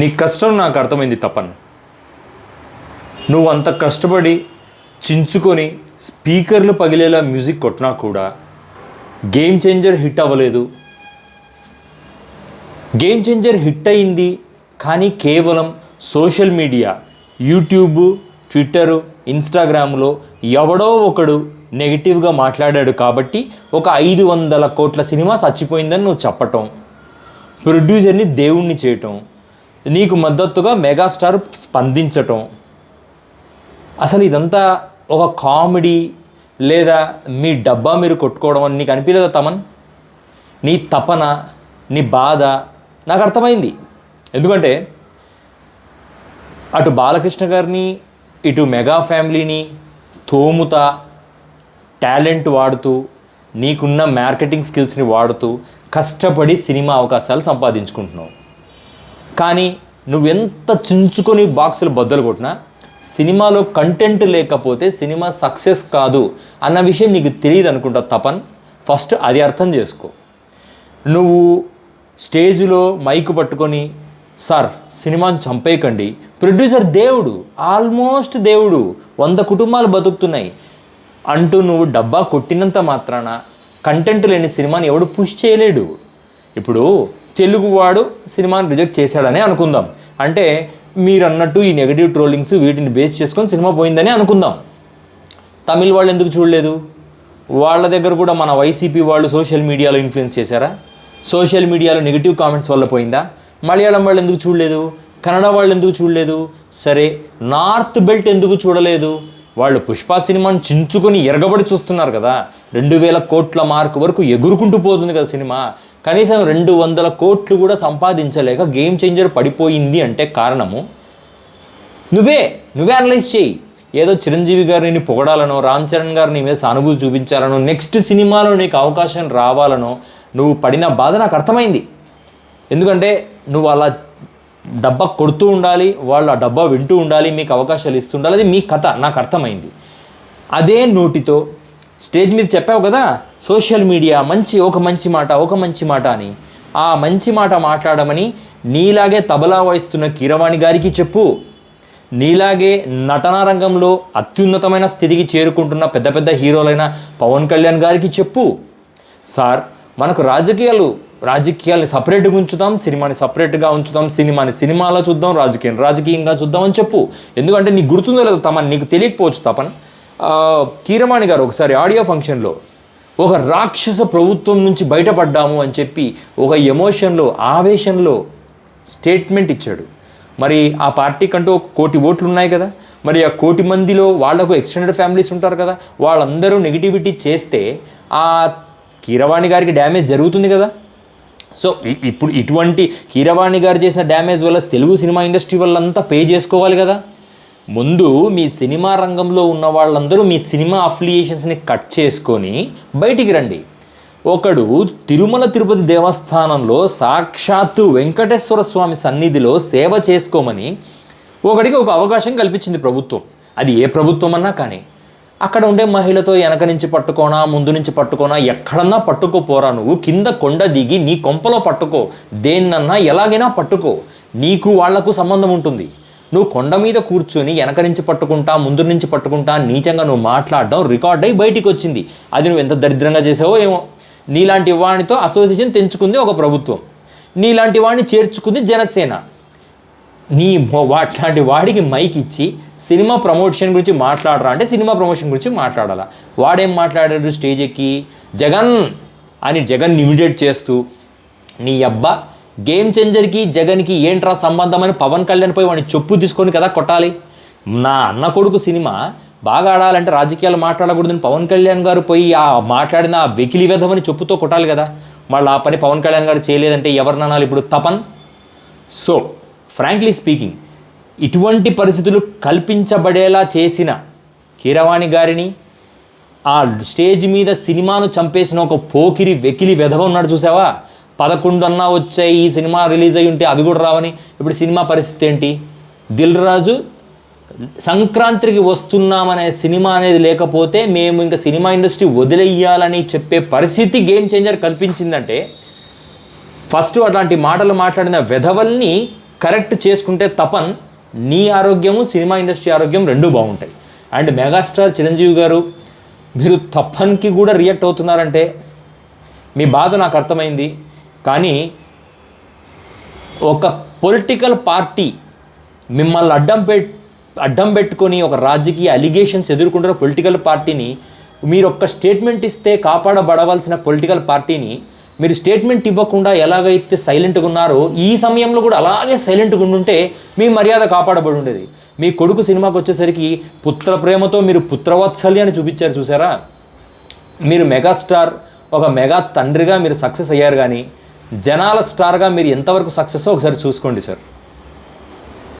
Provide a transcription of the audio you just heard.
నీ కష్టం నాకు అర్థమైంది తపన్. నువ్వు అంత కష్టపడి చించుకొని స్పీకర్లు పగిలేలా మ్యూజిక్ కొట్టినా కూడా గేమ్ చేంజర్ హిట్ అవ్వలేదు. గేమ్ చేంజర్ హిట్ అయింది కానీ కేవలం సోషల్ మీడియా యూట్యూబ్ ట్విట్టరు ఇన్స్టాగ్రామ్లో ఎవడో ఒకడు నెగిటివ్గా మాట్లాడాడు కాబట్టి ఒక ఐదు వందల కోట్ల సినిమా చచ్చిపోయిందని నువ్వు చెప్పటం ప్రొడ్యూసర్ని దేవుణ్ణి చేయటం నీకు మద్దతుగా మెగాస్టార్ స్పందించటం. అసలు ఇదంతా ఒక కామెడీ లేదా మీ డబ్బా మీరు కొట్టుకోవడం అని నీకు అనిపించదా తమన్? నీ తపన నీ బాధ నాకు అర్థమైంది. ఎందుకంటే అటు బాలకృష్ణ గారిని ఇటు మెగా ఫ్యామిలీని తోముతా టాలెంట్ వాడుతూ నీకున్న మార్కెటింగ్ స్కిల్స్ని వాడుతూ కష్టపడి సినిమా అవకాశాలు సంపాదించుకుంటున్నావు. కానీ నువ్వెంత చించుకొని బాక్సులు బద్దలు కొట్టినా సినిమాలో కంటెంట్ లేకపోతే సినిమా సక్సెస్ కాదు అన్న విషయం నీకు తెలియదు అనుకుంటా తపన్. ఫస్ట్ అది అర్థం చేసుకో. నువ్వు స్టేజ్లో మైక్ పట్టుకొని సార్ సినిమాని చంపేయకండి. ప్రొడ్యూసర్ దేవుడు ఆల్మోస్ట్ దేవుడు. వంద కుటుంబాలు బతుకుతున్నాయి. అంటూ నువ్వు డబ్బా కొట్టినంత మాత్రాన కంటెంట్ లేని సినిమాని ఎవడు పుష్ చేయలేడు. ఇప్పుడు తెలుగువాడు సినిమాని రిజెక్ట్ చేశాడని అనుకుందాం. అంటే మీరు అన్నట్టు ఈ నెగిటివ్ ట్రోలింగ్స్ వీటిని బేస్ చేసుకొని సినిమా పోయిందని అనుకుందాం. తమిళ్ వాళ్ళు ఎందుకు చూడలేదు? వాళ్ళ దగ్గర కూడా మన వైసీపీ వాళ్ళు సోషల్ మీడియాలో ఇన్ఫ్లుయెన్స్ చేశారా? సోషల్ మీడియాలో నెగిటివ్ కామెంట్స్ వల్ల పోయిందా? మలయాళం వాళ్ళు ఎందుకు చూడలేదు? కన్నడ వాళ్ళు ఎందుకు చూడలేదు? సరే నార్త్ బెల్ట్ ఎందుకు చూడలేదు? వాళ్ళు పుష్ప సినిమాను చించుకొని ఎరగబడి చూస్తున్నారు కదా. రెండు వేల కోట్ల మార్క్ వరకు ఎగురుకుంటూ పోతుంది కదా సినిమా. కనీసం రెండు వందల కోట్లు కూడా సంపాదించలేక గేమ్ చేంజర్ పడిపోయింది అంటే కారణము? నువ్వే నువ్వే అనలైజ్ చేయి. ఏదో చిరంజీవి గారిని పొగడాలనో రామ్ చరణ్ గారిని మీద సానుభూతి చూపించాలనో నెక్స్ట్ సినిమాలో నీకు అవకాశం రావాలనో నువ్వు పడిన బాధ నాకు అర్థమైంది. ఎందుకంటే నువ్వు అలా డబ్బా కొడుతూ ఉండాలి వాళ్ళు ఆ డబ్బా వింటూ ఉండాలి మీకు అవకాశాలు ఇస్తుండాలి అది మీ కథ నాకు అర్థమైంది. అదే నోటితో స్టేజ్ మీద చెప్పావు కదా సోషల్ మీడియా మంచి ఒక మంచి మాట ఒక మంచి మాట అని. ఆ మంచి మాట మాట్లాడమని నీలాగే తబలా వాయిస్తున్న కీరవాణి గారికి చెప్పు. నీలాగే నటనా రంగంలో అత్యున్నతమైన స్థితికి చేరుకుంటున్న పెద్ద పెద్ద హీరోలైన పవన్ కళ్యాణ్ గారికి చెప్పు. సార్ మనకు రాజకీయాలు రాజకీయాల్ని సపరేట్గా ఉంచుదాం సినిమాని సపరేట్గా ఉంచుదాం సినిమాని సినిమాలో చూద్దాం రాజకీయం రాజకీయంగా చూద్దాం అని చెప్పు. ఎందుకంటే నీకు గుర్తుందో లేదో తమన్ నీకు తెలియకపోవచ్చు తపన్ కీరమాణి కీరవాణి గారు ఒకసారి ఆడియో ఫంక్షన్లో ఒక రాక్షస ప్రభుత్వం నుంచి బయటపడ్డాము అని చెప్పి ఒక ఎమోషన్లో ఆవేశంలో స్టేట్మెంట్ ఇచ్చాడు. మరి ఆ పార్టీకంటూ ఒక కోటి ఓట్లు ఉన్నాయి కదా. మరి ఆ కోటి మందిలో వాళ్ళకు ఎక్స్టెండెడ్ ఫ్యామిలీస్ ఉంటారు కదా. వాళ్ళందరూ నెగిటివిటీ చేస్తే ఆ కీరవాణి గారికి డ్యామేజ్ జరుగుతుంది కదా. సో ఇ- ఇప్పుడు ఇటువంటి కీరవాణి గారు చేసిన డ్యామేజ్ వల్ల తెలుగు సినిమా ఇండస్ట్రీ వాళ్ళంతా పే చేసుకోవాలి కదా. ముందు మీ సినిమా రంగంలో ఉన్న వాళ్ళందరూ మీ సినిమా అఫిలియేషన్స్ని కట్ చేసుకొని బయటికి రండి. ఒకడు తిరుమల తిరుపతి దేవస్థానంలో సాక్షాత్తు వెంకటేశ్వర స్వామి సన్నిధిలో సేవ చేసుకోమని ఒకడికి ఒక అవకాశం కల్పించింది ప్రభుత్వం. అది ఏ ప్రభుత్వం అన్నా కానీ. అక్కడ ఉండే మహిళతో వెనక నుంచి పట్టుకోనా ముందు నుంచి పట్టుకోనా ఎక్కడన్నా పట్టుకోపోరా నువ్వు. కింద కొండ దిగి నీ కొంపలో పట్టుకో. దేన్నన్నా ఎలాగైనా పట్టుకో. నీకు వాళ్ళకు సంబంధం ఉంటుంది. నువ్వు కొండ మీద కూర్చొని వెనక నుంచి పట్టుకుంటా ముందు నుంచి పట్టుకుంటా నీచంగా నువ్వు మాట్లాడడం రికార్డ్ అయి బయటికి వచ్చింది. అది నువ్వు ఎంత దరిద్రంగా చేసావో ఏమో. నీలాంటి వాడితో అసోసియేషన్ తెంచుకుంది ఒక ప్రభుత్వం. నీలాంటి వాడిని చేర్చుకుంది జనసేన. నీ వాట్లాంటి వాడికి మైక్ ఇచ్చి సినిమా ప్రమోషన్ గురించి మాట్లాడరా అంటే సినిమా ప్రమోషన్ గురించి మాట్లాడాలా. వాడేం మాట్లాడాడు స్టేజ్ ఎక్కి జగన్ అని జగన్ ఇమిడియేట్ చేస్తూ నీ అబ్బా గేమ్ చేంజర్కి జగన్కి ఏంట్రా సంబంధం అని పవన్ కళ్యాణ్ పోయి వాడిని చెప్పు తీసుకొని కదా కొట్టాలి. నా అన్న కొడుకు సినిమా బాగా ఆడాలంటే రాజకీయాలు మాట్లాడకూడదని పవన్ కళ్యాణ్ గారు పోయి ఆ మాట్లాడిన ఆ వెకిలి విధమని చెప్పుతో కొట్టాలి కదా. మళ్ళీ ఆ పని పవన్ కళ్యాణ్ గారు చేయలేదంటే ఎవరిననాలి ఇప్పుడు తపన్? సో ఫ్రాంక్లీ స్పీకింగ్ ఇటువంటి పరిస్థితులు కల్పించబడేలా చేసిన కీరవాణి గారిని ఆ స్టేజ్ మీద సినిమాను చంపేసిన ఒక పోకిరి వెకిలి వెధవ ఉన్నాడు చూసావా? పదకొండు అన్నా వచ్చాయి ఈ సినిమా రిలీజ్ అయి ఉంటే అవి కూడా రావని. ఇప్పుడు సినిమా పరిస్థితి ఏంటి? దిల్ రాజు సంక్రాంతికి వస్తున్నామనే సినిమా అనేది లేకపోతే మేము ఇంకా సినిమా ఇండస్ట్రీ వదిలేయాలని చెప్పే పరిస్థితి గేమ్ చేంజర్ కల్పించిందంటే ఫస్ట్ అట్లాంటి మాటలు మాట్లాడిన వెధవల్ని కరెక్ట్ చేసుకుంటే తపన్ నీ ఆరోగ్యము సినిమా ఇండస్ట్రీ ఆరోగ్యం రెండూ బాగుంటాయి. అండ్ మెగాస్టార్ చిరంజీవి గారు మీరు తప్పనికి కూడా రియాక్ట్ అవుతున్నారంటే మీ బాధ నాకు అర్థమైంది. కానీ ఒక పొలిటికల్ పార్టీ మిమ్మల్ని అడ్డం పెట్ అడ్డం పెట్టుకొని ఒక రాజకీయ అలిగేషన్స్ ఎదుర్కొంటున్న పొలిటికల్ పార్టీని మీరు ఒక్క స్టేట్మెంట్ ఇస్తే కాపాడబడవలసిన పొలిటికల్ పార్టీని మీరు స్టేట్మెంట్ ఇవ్వకుండా ఎలాగైతే సైలెంట్గా ఉన్నారో ఈ సమయంలో కూడా అలాగే సైలెంట్గా ఉండుంటే మీ మర్యాద కాపాడబడి ఉండేది. మీ కొడుకు సినిమాకి వచ్చేసరికి పుత్ర ప్రేమతో మీరు పుత్రవత్సల్యాన్ని చూపించారు చూసారా? మీరు మెగాస్టార్ ఒక మెగా తండ్రిగా మీరు సక్సెస్ అయ్యారు కానీ జనాల స్టార్గా మీరు ఎంతవరకు సక్సెస్ ఒకసారి చూసుకోండి సార్.